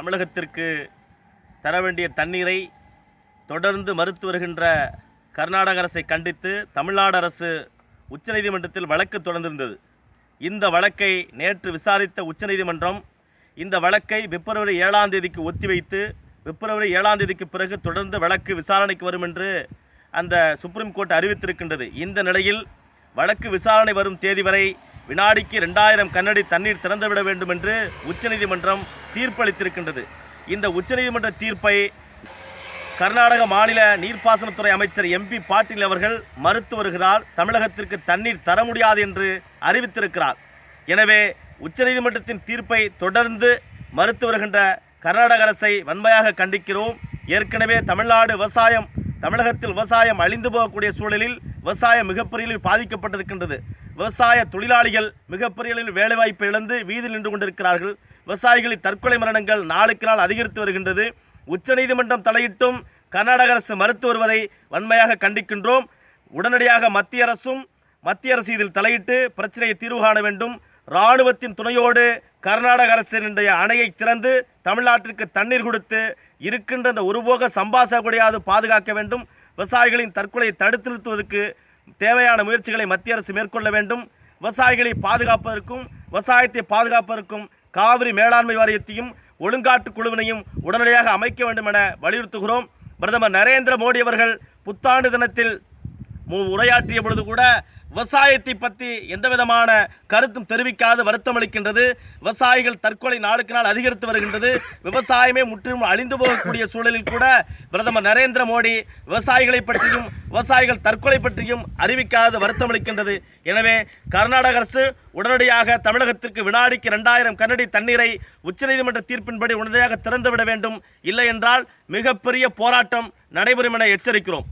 தமிழகத்திற்கு தர வேண்டிய தண்ணீரை தொடர்ந்து மறுத்து வருகின்ற கர்நாடக அரசை கண்டித்து தமிழ்நாடு அரசு உச்சநீதிமன்றத்தில் வழக்கு தொடர்ந்திருந்தது. இந்த வழக்கை நேற்று விசாரித்த உச்சநீதிமன்றம் இந்த வழக்கை பிப்ரவரி ஏழாம் தேதிக்கு ஒத்திவைத்து பிப்ரவரி ஏழாம் தேதிக்கு பிறகு தொடர்ந்து வழக்கு விசாரணைக்கு வரும் என்று அந்த சுப்ரீம் கோர்ட் அறிவித்திருக்கின்றது. இந்த நிலையில் வழக்கு விசாரணை வரும் தேதி வரை வினாடிக்கு ரெண்டாயிரம் கன்னடி தண்ணீர் திறந்துவிட வேண்டும் என்று உச்சநீதிமன்றம் தீர்ப்பளித்திருக்கின்றது. இந்த உச்சநீதிமன்ற தீர்ப்பை கர்நாடக மாநில நீர்ப்பாசனத்துறை அமைச்சர் எம்பி பாட்டீல் அவர்கள் மறுத்து வருகிறார். தமிழகத்திற்கு தண்ணீர் தர முடியாது என்று அறிவித்திருக்கிறார். எனவே உச்சநீதிமன்றத்தின் தீர்ப்பை தொடர்ந்து மறுத்து வருகின்ற கர்நாடக அரசை வன்மையாக கண்டிக்கிறோம். ஏற்கனவே தமிழ்நாடு விவசாயம் தமிழகத்தில் விவசாயம் அழிந்து போகக்கூடிய சூழலில் விவசாயம் மிகப்பெரிய பாதிக்கப்பட்டிருக்கின்றது. விவசாய தொழிலாளிகள் மிகப்பெரிய அளவில் வேலைவாய்ப்பை இழந்து வீதியில் நின்று கொண்டிருக்கிறார்கள். விவசாயிகளின் தற்கொலை மரணங்கள் நாளுக்கு நாள் அதிகரித்து வருகின்றது. உச்சநீதிமன்றம் தலையிட்டும் கர்நாடக அரசு மறுத்து வருவதை வன்மையாக கண்டிக்கின்றோம். உடனடியாக மத்திய அரசும் மத்திய அரசு இதில் தலையிட்டு பிரச்சனையை தீர்வு காண வேண்டும். இராணுவத்தின் துணையோடு கர்நாடக அரசினுடைய அணையை திறந்து தமிழ்நாட்டிற்கு தண்ணீர் கொடுத்து இருக்கின்ற அந்த ஒருபோக சம்பாசக்கூடியாது பாதுகாக்க வேண்டும். விவசாயிகளின் தற்கொலையை தடுத்து நிறுத்துவதற்கு தேவையான முயற்சிகளை மத்திய அரசு மேற்கொள்ள வேண்டும். விவசாயிகளை பாதுகாப்பதற்கும் விவசாயத்தை பாதுகாப்பதற்கும் காவிரி மேலாண்மை வாரியத்தையும் ஒழுங்காட்டு குழுவினையும் உடனடியாக அமைக்க வேண்டும் என வலியுறுத்துகிறோம். பிரதமர் நரேந்திர மோடி அவர்கள் புத்தாண்டு தினத்தில் உரையாற்றிய பொழுது கூட விவசாயத்தை பற்றி எந்த விதமான கருத்தும் தெரிவிக்காது வருத்தம் அளிக்கின்றது. விவசாயிகள் தற்கொலை நாளுக்கு நாள் அதிகரித்து வருகின்றது. விவசாயமே முற்றிலும் அழிந்து போகக்கூடிய சூழலில் கூட பிரதமர் நரேந்திர மோடி விவசாயிகளை பற்றியும் விவசாயிகள் தற்கொலை பற்றியும் அறிவிக்காது வருத்தம் அளிக்கின்றது. எனவே கர்நாடக அரசு உடனடியாக தமிழகத்திற்கு வினாடிக்கு இரண்டாயிரம் கன்னடி தண்ணீரை உச்சநீதிமன்ற தீர்ப்பின்படி உடனடியாக திறந்துவிட வேண்டும். இல்லை என்றால் மிகப்பெரிய போராட்டம் நடைபெறும் என எச்சரிக்கிறோம்.